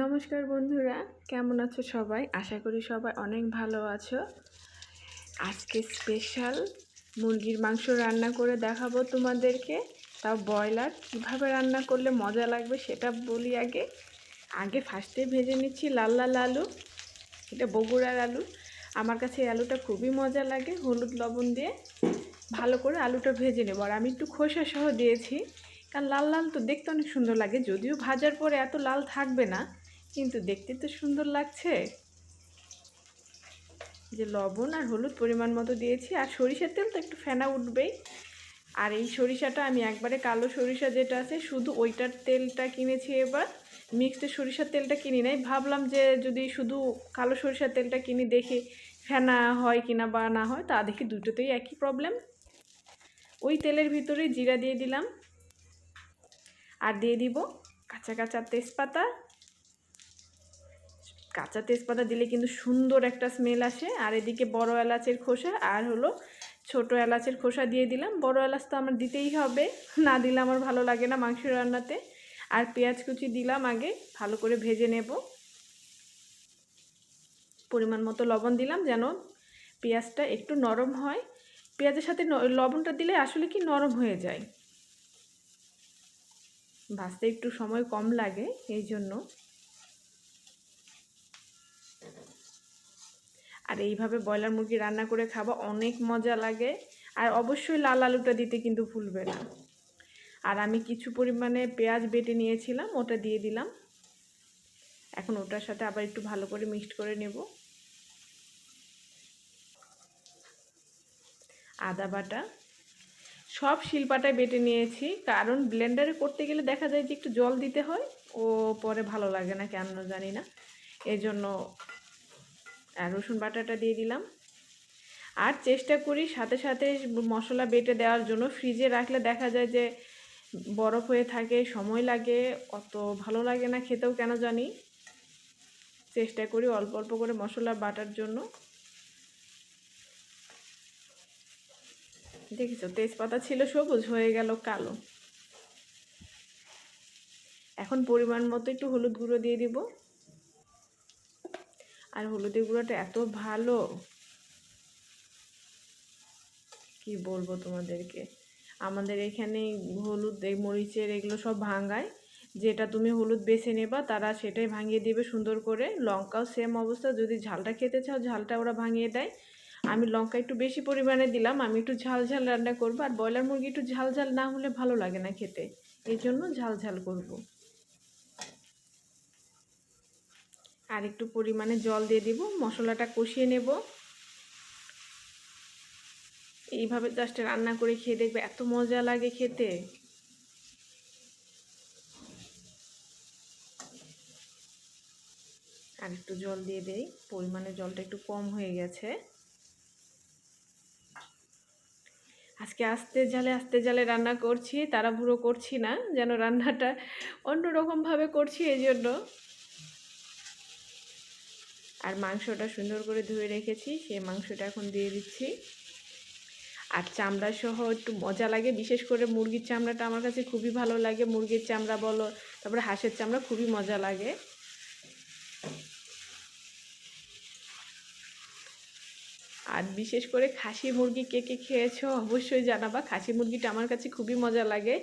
নমস্কার বন্ধুরা, কেমন আছো সবাই? আশা করি সবাই অনেক ভালো আছো। আজকে স্পেশাল মুরগির মাংস রান্না করে দেখাবো তোমাদেরকে। তাও ব্রয়লার কীভাবে রান্না করলে মজা লাগবে সেটা বলি আগে। আগে ফার্স্টে ভেজে নিচ্ছি লাল লাল আলু, এটা বগুড়ার আলু। আমার কাছে এই আলুটা খুবই মজা লাগে, হলুদ লবণ দিয়ে ভালো করে আলুটা ভেজে নেব। আর আমি একটু খোসা সহ দিয়েছি। কারণ লাল লাল তো দেখতে অনেক সুন্দর লাগে, যদিও ভাজার পরে এত লাল থাকবে না, কিন্তু দেখতে তো সুন্দর লাগছে। যে লবণ আর হলুদ পরিমাণ মতো দিয়েছি, আর সরিষার তেল তো একটু ফেনা উঠবেই। আর এই সরিষাটা আমি একবারে কালো সরিষা যেটা আছে, শুধু ওইটার তেলটা কিনেছি এবার, মিক্সড সরিষার তেলটা কিনি নাই, ভাবলাম যে যদি শুধু কালো সরিষার তেলটা কিনি, দেখি ফেনা হয় কিনা বা না হয়, তা দেখি দুটোতেই একই প্রবলেম ওই তেলের ভিতরে জিরা দিয়ে দিলাম। আর দিয়ে দিব কাঁচা কাঁচা তেজপাতা। কাঁচা তেজপাতা দিলে কিন্তু সুন্দর একটা স্মেল আসে। আর এদিকে বড় এলাচের খোসা আর হলো ছোট এলাচের খোসা দিয়ে দিলাম। বড় এলাচ তো আমার দিতেই হবে, না দিলে আমার ভালো লাগে না মাংস রান্নাতে। আর পেঁয়াজ কুচি দিলাম আগে, ভালো করে ভেজে নেব। পরিমাণ মতো লবণ দিলাম যেন পেঁয়াজটা একটু নরম হয়। পেঁয়াজের সাথে লবণটা দিলে আসলে কি নরম হয়ে যায়। ভাজতে একটু সময় কম লাগে, এই জন্য। আর এইভাবে ব্রয়লার মুরগি রান্না করে খাওয়া অনেক মজা লাগে। আর অবশ্যই লাল আলুটা দিতে কিন্তু ভুলবে না। আর আমি কিছু পরিমাণে পেঁয়াজ বেটে নিয়েছিলাম, ওটা দিয়ে দিলাম। এখন ওটার সাথে আবার একটু ভালো করে মিক্সড করে নেব। আদা বাটা। সব শিলপাটায় বেটে নিয়েছি। কারণ ব্লেন্ডারে করতে গেলে দেখা যায় যে একটু জল দিতে হয়, ও পরে ভালো লাগে না কেন জানি না। এই জন্য রসুন বাটাটা দিয়ে দিলাম। আর চেষ্টা করি সাথে সাথে মশলা বেটে দেওয়ার জন্য। ফ্রিজে রাখলে দেখা যায় যে বরফ হয়ে থাকে, সময় লাগে, অত ভালো লাগে না খেতেও কেন জানি। চেষ্টা করি অল্প অল্প করে মশলা বাটার জন্য। দেখেছ, তেজপাতা ছিল সবুজ, হয়ে গেল কালো। এখন পরিমাণ মতো একটু হলুদ গুঁড়ো দিয়ে দিব। আর হলুদের গুঁড়োটা এত ভালো। কি বলব তোমাদেরকে? আমাদের এখানে হলুদ, এই মরিচের এগুলো সব ভাঙায়। যেটা তুমি হলুদ বেছে নেবা, তারা সেটাই ভাঙিয়ে দিবে সুন্দর করে। লঙ্কাও সেম অবস্থা, যদি ঝালটা খেতে চাও, ঝালটা ওরা ভাঙিয়ে দেয়। আমি লঙ্কা একটু বেশি পরিমাণে দিলাম, আমি একটু ঝাল ঝাল রান্না করব, আর ব্রয়লার মুরগি একটু ঝাল ঝাল না হলে ভালো লাগে না খেতে, এই জন্য ঝাল ঝাল করব। আর একটু পরিমাণে জল দিয়ে দিব, মশলাটা কষিয়ে নেব। এইভাবে জাস্ট রান্না করে খেয়ে দেখবে এত মজা লাগে খেতে। আর একটু জল দিয়ে দেই, পরিমাণে জলটা একটু কম হয়ে গেছে। আজকে আস্তে জালে আস্তে জালে রান্না করছি তারা ভুড়ো করছি না, যেন রান্নাটা অন্যরকমভাবে করছি এই জন্য আর মাংসটা সুন্দর করে ধুয়ে রেখেছি, সেই মাংসটা এখন দিয়ে দিচ্ছি। আর চামড়া সহ একটু মজা লাগে, বিশেষ করে মুরগির চামড়াটা আমার কাছে খুবই ভালো লাগে। মুরগির চামড়া বলো, তারপরে হাঁসের চামড়া খুবই মজা লাগে। আর বিশেষ করে খাসি মুরগি কে কে খেয়েছো অবশ্যই জানাবা। খাসি মুরগিটা আমার কাছে খুবই মজা লাগে।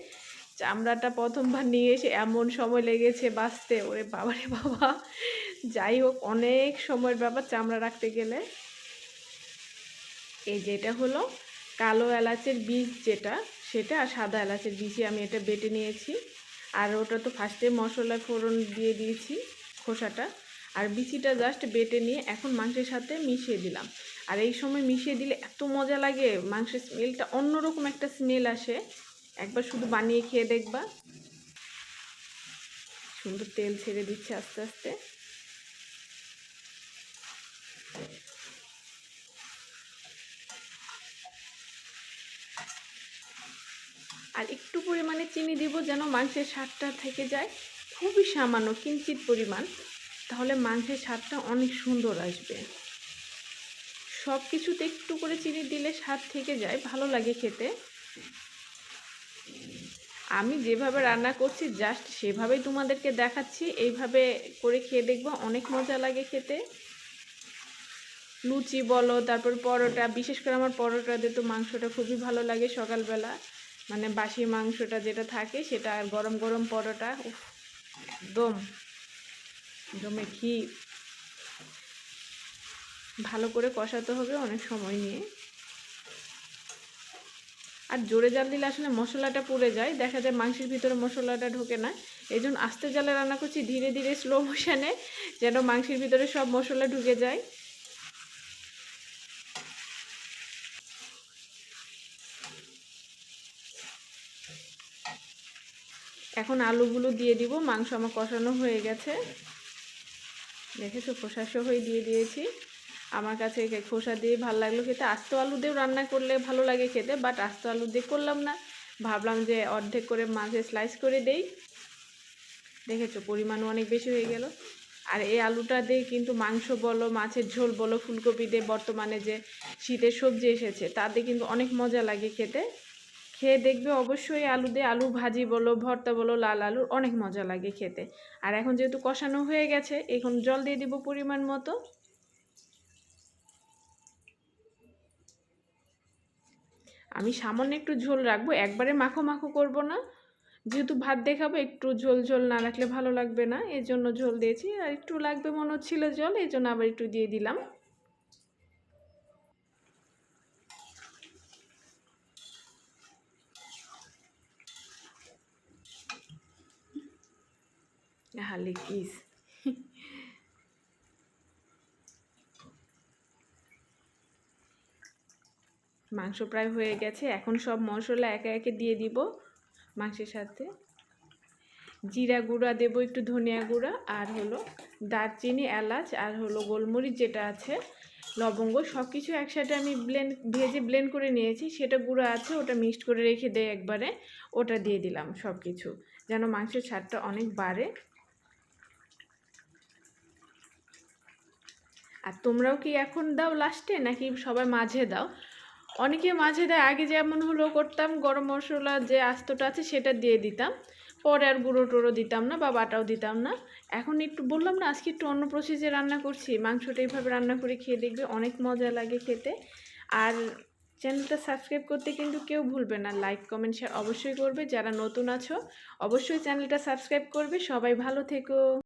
চামড়াটা প্রথমবার নিয়ে এসে এমন সময় লেগেছে বাঁচতে। ওরে বাবারে বাবা। যাই হোক, অনেক সময়ের ব্যাপার চামড়া রাখতে গেলে। এই যেটা হলো কালো এলাচের বীজ যেটা, সেটা আর সাদা এলাচের বীজে আমি এটা বেটে নিয়েছি। আর ওটা তো ফার্স্টে মশলা ফোড়ন দিয়ে দিয়েছি খোসাটা। আর বিচিটা জাস্ট বেটে নিয়ে এখন মাংসের সাথে মিশিয়ে দিলাম। আর এই সময় মিশিয়ে দিলে এত মজা লাগে, মাংসের স্মেলটা অন্যরকম একটা স্মেল আসে। একবার শুধু বানিয়ে খেয়ে দেখবা। সুন্দর তেল ছেড়ে দিচ্ছে আস্তে আস্তে। আর একটু পরিমাণে চিনি দিব যেন মাংসের স্বাদটা থেকে যায়। খুবই সামান্য, কিঞ্চিত পরিমাণ। তাহলে মাংসের স্বাদটা অনেক সুন্দর আসবে। সব কিছুতে একটু করে চিনি দিলে স্বাদ থেকে যায় ভালো লাগে খেতে। আমি যেভাবে রান্না করছি জাস্ট সেভাবেই তোমাদেরকে দেখাচ্ছি। এইভাবে করে খেয়ে দেখব অনেক মজা লাগে খেতে। লুচি বলো তারপর পরোটা বিশেষ করে আমার পরোটা দিয়ে তো মাংসটা খুবই ভালো লাগে সকালবেলা। মানে বাসি মাংসটা যেটা থাকে সেটা আর গরম গরম পরোটা উফ, একদম। জমে ঘি। ভালো করে কষাতে হবে অনেক সময় নিয়ে। আর জোরে জাল দিলে আসলে মশলাটা পুড়ে যায়, দেখা যায় মাংসের ভিতরে মশলাটা ঢোকে না। এই জন্য আস্তে জালে রান্না করছি, ধীরে ধীরে স্লো মোশনে যেন মাংসের ভিতরে সব মশলা ঢুকে যায়। এখন আলুগুলো দিয়ে দিব, মাংস আমার কষানো হয়ে গেছে। দেখেছ খোসা হয়ে দিয়ে দিয়েছি। আমার কাছে খোসা দিয়ে ভালো লাগল খেতে। আস্ত আলু দিয়েও রান্না করলে ভালো লাগে খেতে বাট আস্ত আলু দিয়ে করলাম না। ভাবলাম যে অর্ধেক করে মাঝে স্লাইস করে দেই। দেখেছ, পরিমাণও অনেক বেশি হয়ে গেল। আর এই আলুটা দিয়ে কিন্তু মাংস বলো, মাছের ঝোল বলো, ফুলকপি দিয়ে বর্তমানে যে শীতের সবজি এসেছে, তাতে কিন্তু অনেক মজা লাগে খেতে। খেয়ে দেখবে অবশ্যই আলু দিয়ে আলু ভাজি বলো, ভর্তা বলো, লাল আলুর অনেক মজা লাগে খেতে। আর এখন যেহেতু কষানো হয়ে গেছে, এখন জল দিয়ে দিব পরিমাণ মতো। আমি সামান্য একটু ঝোল রাখব, একবারে মাখো মাখো করব না। যেহেতু ভাত দেখাবো, একটু ঝোল ঝোল না রাখলে ভালো লাগবে না এর জন্য ঝোল দিয়েছি। আর একটু লাগবে মনে হচ্ছিল জল, এই জন্য আবার একটু দিয়ে দিলাম। হালি কিস মাংস প্রায় হয়ে গেছে। এখন সব মশলা একে একে দিয়ে দিব মাংসের সাথে। জিরা গুঁড়া দেব একটু ধনিয়া গুঁড়া, আর হলো দারচিনি, এলাচ, আর হলো গোলমরিচ যেটা আছে, লবঙ্গ সব কিছু একসাথে আমি ব্লেন্ড ভেজে ব্লেন্ড করে নিয়েছি। সেটা গুঁড়ো আছে, ওটা মিক্সড করে রেখে দেয় একবারে। ওটা দিয়ে দিলাম সব কিছু যেন মাংসের স্বাদটা অনেক বাড়ে। আর তোমরাও কি এখন দাও লাস্টে নাকি সবাই মাঝে দাও? অনেকে মাঝে দেয়, আগে যেমন হলো করতাম, গরম মশলা যে আস্তটা আছে সেটা দিয়ে দিতাম। পরে আর গুঁড়ো টুড়ো দিতাম না বা বাটাও দিতাম না। এখন একটু বললাম না, আজকে একটু অন্য প্রসেসে রান্না করছি। মাংসটা এইভাবে রান্না করে খেয়ে দেখবে অনেক মজা লাগে খেতে। আর চ্যানেলটা সাবস্ক্রাইব করতে কিন্তু কেউ ভুলবে না। লাইক কমেন্ট শেয়ার অবশ্যই করবে। যারা নতুন আছো, অবশ্যই চ্যানেলটা সাবস্ক্রাইব করবে। সবাই ভালো থেকো।